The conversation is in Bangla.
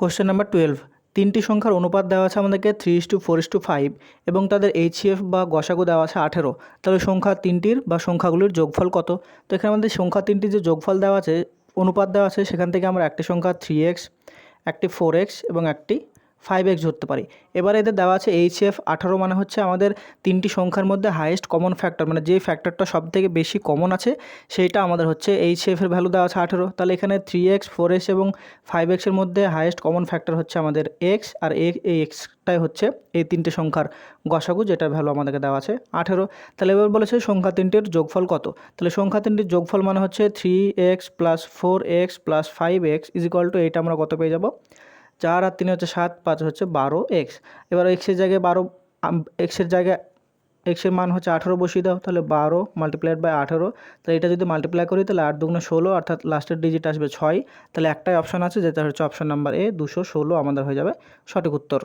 কোশ্চেন নাম্বার টুয়েলভ তিনটি সংখ্যার অনুপাত দেওয়া আছে আমাদেরকে three is to four is to five এবং তাদের এইচসিএফ বা গসাগু দেওয়া আছে আঠেরো। তাহলে সংখ্যা তিনটির বা সংখ্যাগুলির যোগফল কত? তো এখানে আমাদের সংখ্যা তিনটির যে যোগফল দেওয়া আছে, অনুপাত দেওয়া আছে, সেখান থেকে আমরা একটি সংখ্যা থ্রি এক্স একটি ফোর এক্স এবং একটি ফাইভ এক্স ধরতে পারি। এবার এদের দেওয়া আছে এইচএফ আঠারো মানে হচ্ছে আমাদের তিনটি সংখ্যার মধ্যে হাইয়েস্ট কমন ফ্যাক্টর মানে যে ফ্যাক্টরটা সব থেকে বেশি কমন আছে, সেইটা আমাদের হচ্ছে এইচএফের ভ্যালু দেওয়া আছে আঠেরো। তাহলে এখানে থ্রি এক্স ফোর এক্স এবং ফাইভ এক্সের মধ্যে হাইয়েস্ট কমন ফ্যাক্টর হচ্ছে আমাদের এক্স আর এই এক্সটাই হচ্ছে এই তিনটে সংখ্যার গসাগু, যেটার ভ্যালু আমাদেরকে দেওয়া আছে আঠেরো। তাহলে এবার বলেছে সংখ্যা তিনটির যোগফল কত? তাহলে সংখ্যা তিনটির যোগফল মানে হচ্ছে three X plus four X plus five X is to এইটা আমরা কত পেয়ে যাব? চার আর তিনে হচ্ছে সাত, পাঁচ হচ্ছে বারো এক্স। এবার এক্সের জায়গায় বারো এক্সের জায়গায় এক্সের মান হচ্ছে আঠেরো বসিয়ে দাও, তাহলে বারো মাল্টিপ্লাইড বাই আঠেরো। তাহলে এটা যদি মাল্টিপ্লাই করি, তাহলে আট দুগুণে ষোলো, অর্থাৎ লাস্টের ডিজিট আসবে ছয়। তাহলে একটাই অপশান আছে, যেটা হচ্ছে অপশান নাম্বার এ দুশো ষোলো আমাদের হয়ে যাবে সঠিক উত্তর।